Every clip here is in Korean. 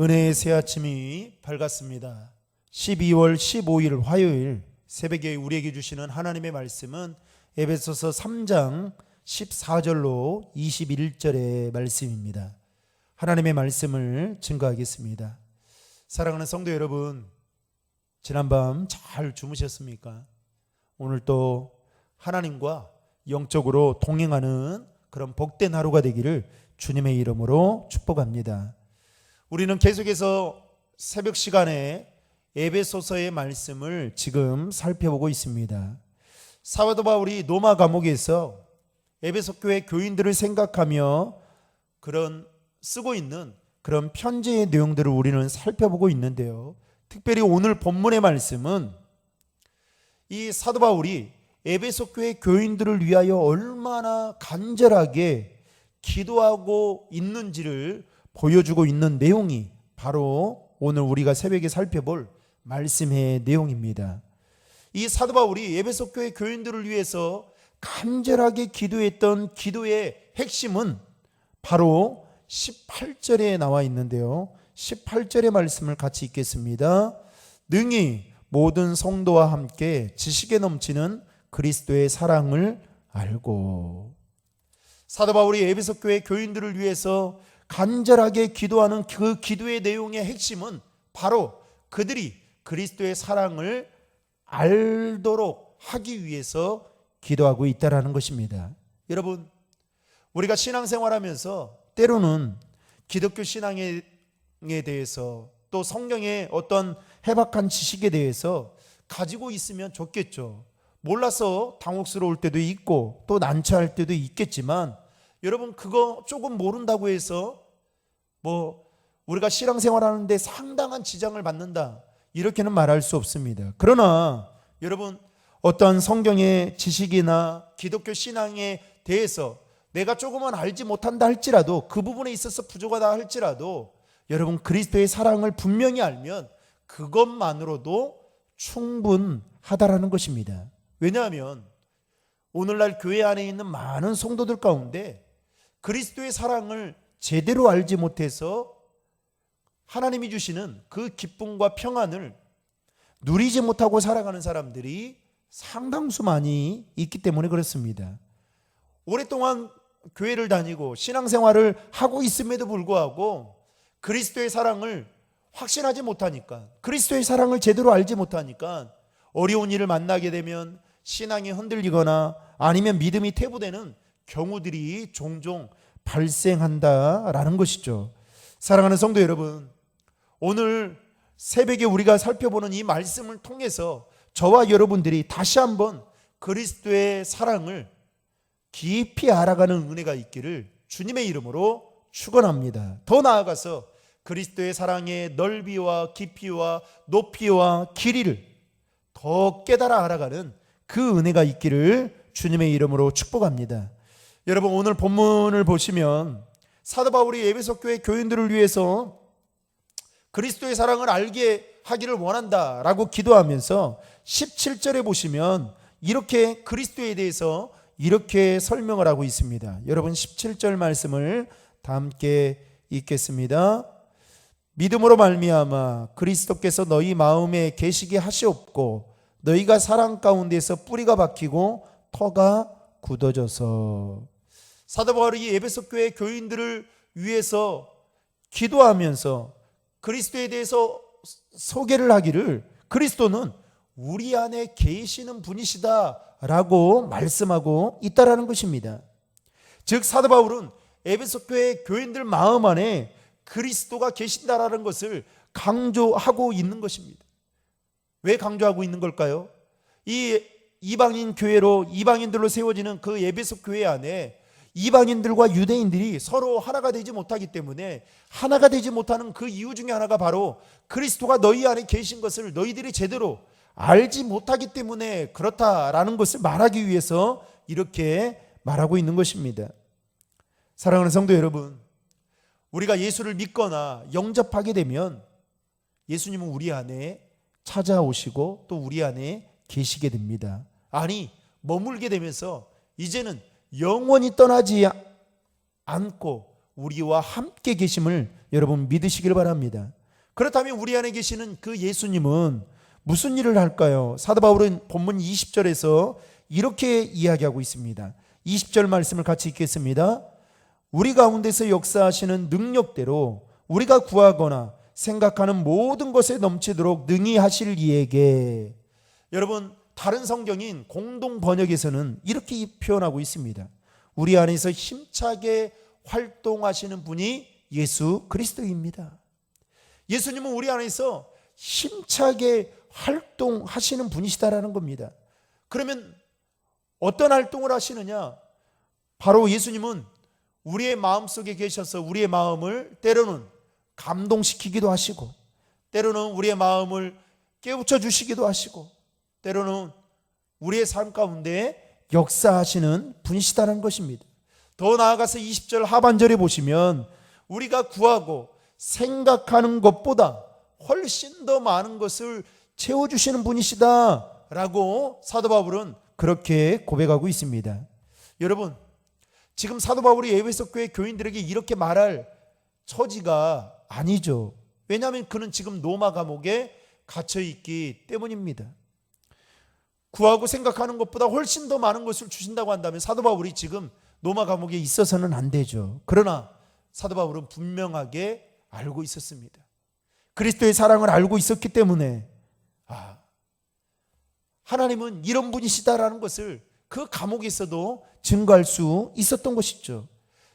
은혜의 새 아침이 밝았습니다. 12월 15일 화요일 새벽에 우리에게 주시는 하나님의 말씀은 에베소서 3장 14절로 21절의 말씀입니다. 하나님의 말씀을 증거하겠습니다. 사랑하는 성도 여러분, 지난밤 잘 주무셨습니까? 오늘 또 하나님과 영적으로 동행하는 그런 복된 하루가 되기를 주님의 이름으로 축복합니다. 우리는 계속해서 새벽 시간에 에베소서의 말씀을 지금 살펴보고 있습니다. 사도 바울이 로마 감옥에서 에베소 교회 교인들을 생각하며 그런 쓰고 있는 그런 편지의 내용들을 우리는 살펴보고 있는데요. 특별히 오늘 본문의 말씀은 이 사도 바울이 에베소 교회 교인들을 위하여 얼마나 간절하게 기도하고 있는지를 보여주고 있는 내용이 바로 오늘 우리가 새벽에 살펴볼 말씀의 내용입니다. 이 사도 바울이 에베소 교회 교인들을 위해서 간절하게 기도했던 기도의 핵심은 바로 18절에 나와 있는데요. 18절의 말씀을 같이 읽겠습니다. 능히 모든 성도와 함께 지식에 넘치는 그리스도의 사랑을 알고 사도 바울이 에베소 교회 교인들을 위해서 간절하게 기도하는 그 기도의 내용의 핵심은 바로 그들이 그리스도의 사랑을 알도록 하기 위해서 기도하고 있다라는 것입니다. 여러분, 우리가 신앙생활하면서 때로는 기독교 신앙에 대해서 또 성경의 어떤 해박한 지식에 대해서 가지고 있으면 좋겠죠. 몰라서 당혹스러울 때도 있고 또 난처할 때도 있겠지만 여러분 그거 조금 모른다고 해서 뭐 우리가 신앙생활 하는데 상당한 지장을 받는다 이렇게는 말할 수 없습니다. 그러나 여러분 어떤 성경의 지식이나 기독교 신앙에 대해서 내가 조금은 알지 못한다 할지라도 그 부분에 있어서 부족하다 할지라도 여러분 그리스도의 사랑을 분명히 알면 그것만으로도 충분하다라는 것입니다. 왜냐하면 오늘날 교회 안에 있는 많은 성도들 가운데 그리스도의 사랑을 제대로 알지 못해서 하나님이 주시는 그 기쁨과 평안을 누리지 못하고 살아가는 사람들이 상당수 많이 있기 때문에 그렇습니다. 오랫동안 교회를 다니고 신앙생활을 하고 있음에도 불구하고 그리스도의 사랑을 확신하지 못하니까 그리스도의 사랑을 제대로 알지 못하니까 어려운 일을 만나게 되면 신앙이 흔들리거나 아니면 믿음이 퇴보되는 경우들이 종종 발생한다라는 것이죠. 사랑하는 성도 여러분, 오늘 새벽에 우리가 살펴보는 이 말씀을 통해서 저와 여러분들이 다시 한번 그리스도의 사랑을 깊이 알아가는 은혜가 있기를 주님의 이름으로 축원합니다. 더 나아가서 그리스도의 사랑의 넓이와 깊이와 높이와 길이를 더 깨달아 알아가는 그 은혜가 있기를 주님의 이름으로 축복합니다. 여러분 오늘 본문을 보시면 사도 바울이 에베소 교회 교인들을 위해서 그리스도의 사랑을 알게 하기를 원한다라고 기도하면서 17절에 보시면 이렇게 그리스도에 대해서 이렇게 설명을 하고 있습니다. 여러분 17절 말씀을 다 함께 읽겠습니다. 믿음으로 말미암아 그리스도께서 너희 마음에 계시게 하시옵고 너희가 사랑 가운데서 뿌리가 박히고 터가 굳어져서 사도 바울이 에베소 교회 교인들을 위해서 기도하면서 그리스도에 대해서 소개를 하기를 그리스도는 우리 안에 계시는 분이시다라고 말씀하고 있다라는 것입니다. 즉 사도 바울은 에베소 교회 교인들 마음 안에 그리스도가 계신다라는 것을 강조하고 있는 것입니다. 왜 강조하고 있는 걸까요? 이 이방인 교회로 이방인들로 세워지는 그 에베소 교회 안에 이방인들과 유대인들이 서로 하나가 되지 못하기 때문에 하나가 되지 못하는 그 이유 중에 하나가 바로 그리스도가 너희 안에 계신 것을 너희들이 제대로 알지 못하기 때문에 그렇다라는 것을 말하기 위해서 이렇게 말하고 있는 것입니다. 사랑하는 성도 여러분, 우리가 예수를 믿거나 영접하게 되면 예수님은 우리 안에 찾아오시고 또 우리 안에 계시게 됩니다. 아니, 머물게 되면서 이제는 영원히 떠나지 않고 우리와 함께 계심을 여러분 믿으시길 바랍니다. 그렇다면 우리 안에 계시는 그 예수님은 무슨 일을 할까요? 사도 바울은 본문 20절에서 이렇게 이야기하고 있습니다. 20절 말씀을 같이 읽겠습니다. 우리 가운데서 역사하시는 능력대로 우리가 구하거나 생각하는 모든 것에 넘치도록 능히 하실 이에게 여러분 다른 성경인 공동 번역에서는 이렇게 표현하고 있습니다. 우리 안에서 힘차게 활동하시는 분이 예수 그리스도입니다. 예수님은 우리 안에서 힘차게 활동하시는 분이시다라는 겁니다. 그러면 어떤 활동을 하시느냐? 바로 예수님은 우리의 마음 속에 계셔서 우리의 마음을 때로는 감동시키기도 하시고, 때로는 우리의 마음을 깨우쳐 주시기도 하시고, 때로는 우리의 삶 가운데 역사하시는 분이시다는 것입니다. 더 나아가서 20절 하반절에 보시면 우리가 구하고 생각하는 것보다 훨씬 더 많은 것을 채워주시는 분이시다 라고 사도 바울은 그렇게 고백하고 있습니다. 여러분, 지금 사도 바울이 에베소 교회 교인들에게 이렇게 말할 처지가 아니죠. 왜냐하면 그는 지금 로마 감옥에 갇혀 있기 때문입니다. 구하고 생각하는 것보다 훨씬 더 많은 것을 주신다고 한다면 사도 바울이 지금 로마 감옥에 있어서는 안 되죠. 그러나 사도 바울은 분명하게 알고 있었습니다. 그리스도의 사랑을 알고 있었기 때문에 아 하나님은 이런 분이시다라는 것을 그 감옥에서도 증거할 수 있었던 것이죠.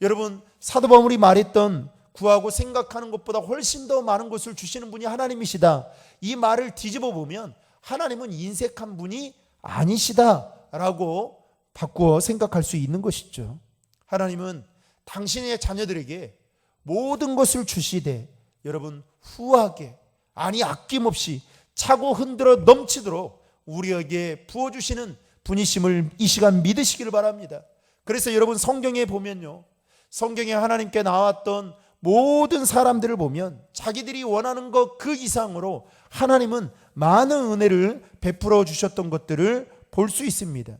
여러분 사도 바울이 말했던 구하고 생각하는 것보다 훨씬 더 많은 것을 주시는 분이 하나님이시다. 이 말을 뒤집어 보면 하나님은 인색한 분이 아니시다라고 바꾸어 생각할 수 있는 것이죠. 하나님은 당신의 자녀들에게 모든 것을 주시되 여러분 후하게 아니 아낌없이 차고 흔들어 넘치도록 우리에게 부어 주시는 분이심을 이 시간 믿으시기를 바랍니다. 그래서 여러분 성경에 보면요. 성경에 하나님께 나왔던 모든 사람들을 보면 자기들이 원하는 것 그 이상으로 하나님은 많은 은혜를 베풀어 주셨던 것들을 볼 수 있습니다.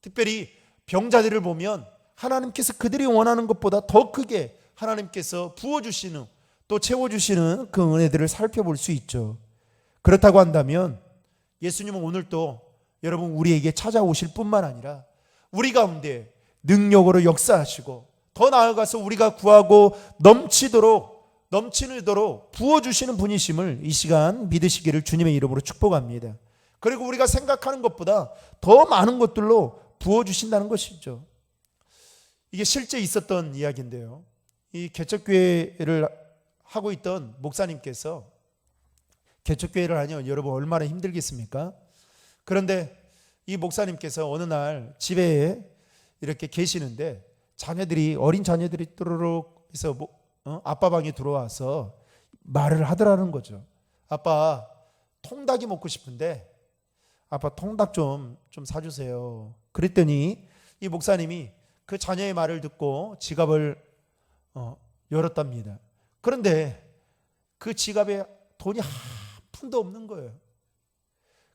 특별히 병자들을 보면 하나님께서 그들이 원하는 것보다 더 크게 하나님께서 부어주시는 또 채워주시는 그 은혜들을 살펴볼 수 있죠. 그렇다고 한다면 예수님은 오늘도 여러분 우리에게 찾아오실 뿐만 아니라 우리 가운데 능력으로 역사하시고 더 나아가서 우리가 구하고 넘치도록 넘치도록 부어주시는 분이심을 이 시간 믿으시기를 주님의 이름으로 축복합니다. 그리고 우리가 생각하는 것보다 더 많은 것들로 부어주신다는 것이죠. 이게 실제 있었던 이야기인데요. 이 개척교회를 하고 있던 목사님께서 개척교회를 하면 여러분 얼마나 힘들겠습니까? 그런데 이 목사님께서 어느 날 집에 이렇게 계시는데 자녀들이 어린 자녀들이 또르륵 해서 뭐, 어? 아빠 방에 들어와서 말을 하더라는 거죠. 아빠 통닭이 먹고 싶은데 아빠 통닭 좀 좀 사주세요. 그랬더니 이 목사님이 그 자녀의 말을 듣고 지갑을 어, 열었답니다. 그런데 그 지갑에 돈이 한 푼도 없는 거예요.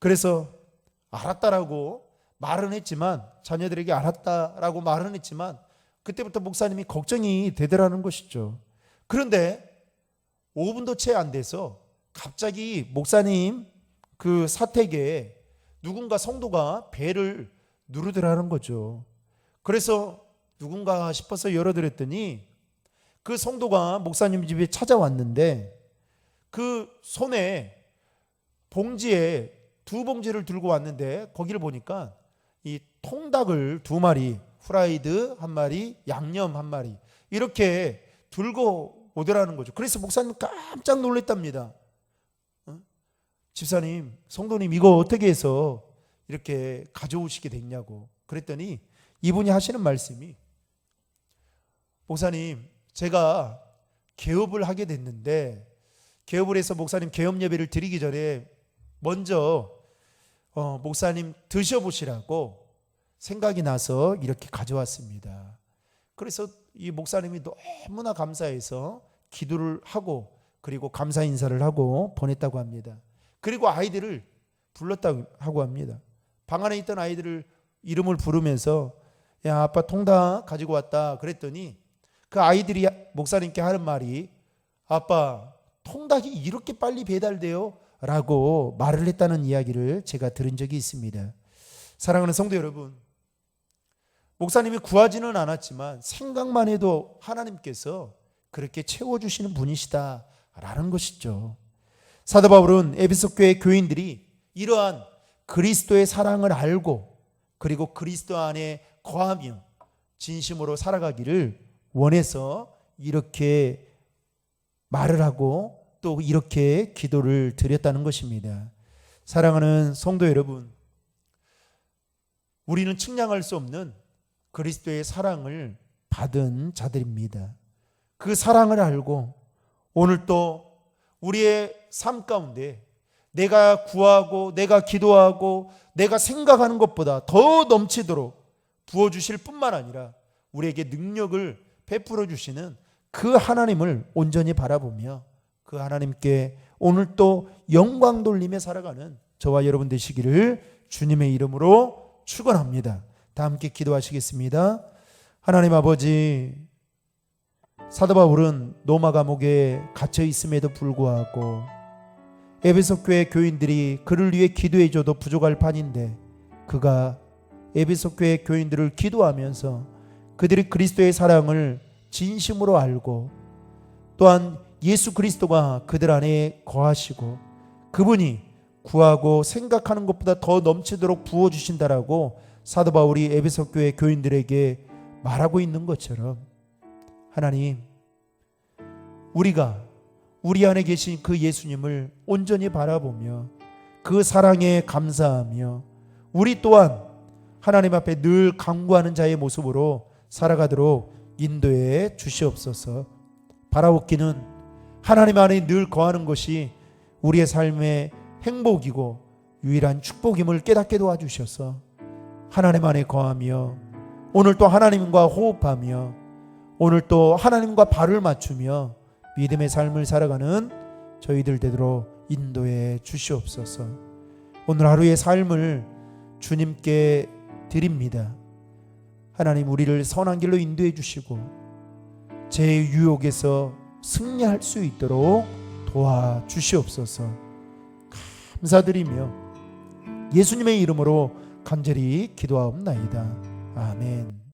그래서 알았다라고 말은 했지만 자녀들에게 알았다라고 말은 했지만 그때부터 목사님이 걱정이 되더라는 것이죠. 그런데 5분도 채 안 돼서 갑자기 목사님 그 사택에 누군가 성도가 배를 누르더라는 거죠. 그래서 누군가 싶어서 열어드렸더니 그 성도가 목사님 집에 찾아왔는데 그 손에 봉지에 두 봉지를 들고 왔는데 거기를 보니까 이 통닭을 두 마리, 프라이드 한 마리, 양념 한 마리 이렇게 들고 오더라는 거죠. 그래서 목사님 깜짝 놀랐답니다. 어? 집사님, 성도님 이거 어떻게 해서 이렇게 가져오시게 됐냐고. 그랬더니 이분이 하시는 말씀이 목사님, 제가 개업을 하게 됐는데 개업을 해서 목사님 개업 예배를 드리기 전에 먼저 어, 목사님 드셔보시라고 생각이 나서 이렇게 가져왔습니다. 그래서 이 목사님이 너무나 감사해서 기도를 하고 그리고 감사 인사를 하고 보냈다고 합니다. 그리고 아이들을 불렀다고 하고 합니다. 방 안에 있던 아이들을 이름을 부르면서 야 아빠 통닭 가지고 왔다 그랬더니 그 아이들이 목사님께 하는 말이 아빠 통닭이 이렇게 빨리 배달돼요? 라고 말을 했다는 이야기를 제가 들은 적이 있습니다. 사랑하는 성도 여러분, 목사님이 구하지는 않았지만 생각만 해도 하나님께서 그렇게 채워주시는 분이시다라는 것이죠. 사도 바울은 에베소 교회 교인들이 이러한 그리스도의 사랑을 알고 그리고 그리스도 안에 거하며 진심으로 살아가기를 원해서 이렇게 말을 하고 또 이렇게 기도를 드렸다는 것입니다. 사랑하는 성도 여러분, 우리는 측량할 수 없는 그리스도의 사랑을 받은 자들입니다. 그 사랑을 알고 오늘 또 우리의 삶 가운데 내가 구하고 내가 기도하고 내가 생각하는 것보다 더 넘치도록 부어주실 뿐만 아니라 우리에게 능력을 베풀어 주시는 그 하나님을 온전히 바라보며 그 하나님께 오늘 또 영광 돌리며 살아가는 저와 여러분 되시기를 주님의 이름으로 축원합니다. 다 함께 기도하시겠습니다. 하나님 아버지 사도 바울은 로마 감옥에 갇혀 있음에도 불구하고 에베소 교회 교인들이 그를 위해 기도해 줘도 부족할 판인데 그가 에베소 교회 교인들을 기도하면서 그들이 그리스도의 사랑을 진심으로 알고 또한 예수 그리스도가 그들 안에 거하시고 그분이 구하고 생각하는 것보다 더 넘치도록 부어 주신다라고 사도 바울이 에베소 교회 교인들에게 말하고 있는 것처럼 하나님 우리가 우리 안에 계신 그 예수님을 온전히 바라보며 그 사랑에 감사하며 우리 또한 하나님 앞에 늘 강구하는 자의 모습으로 살아가도록 인도해 주시옵소서. 바라옵기는 하나님 안에 늘 거하는 것이 우리의 삶의 행복이고 유일한 축복임을 깨닫게 도와주셔서 하나님 안에 거하며 오늘 또 하나님과 호흡하며 오늘 또 하나님과 발을 맞추며 믿음의 삶을 살아가는 저희들 되도록 인도해 주시옵소서. 오늘 하루의 삶을 주님께 드립니다. 하나님 우리를 선한 길로 인도해 주시고 제 유혹에서 승리할 수 있도록 도와 주시옵소서. 감사드리며 예수님의 이름으로 간절히 기도하옵나이다. 아멘.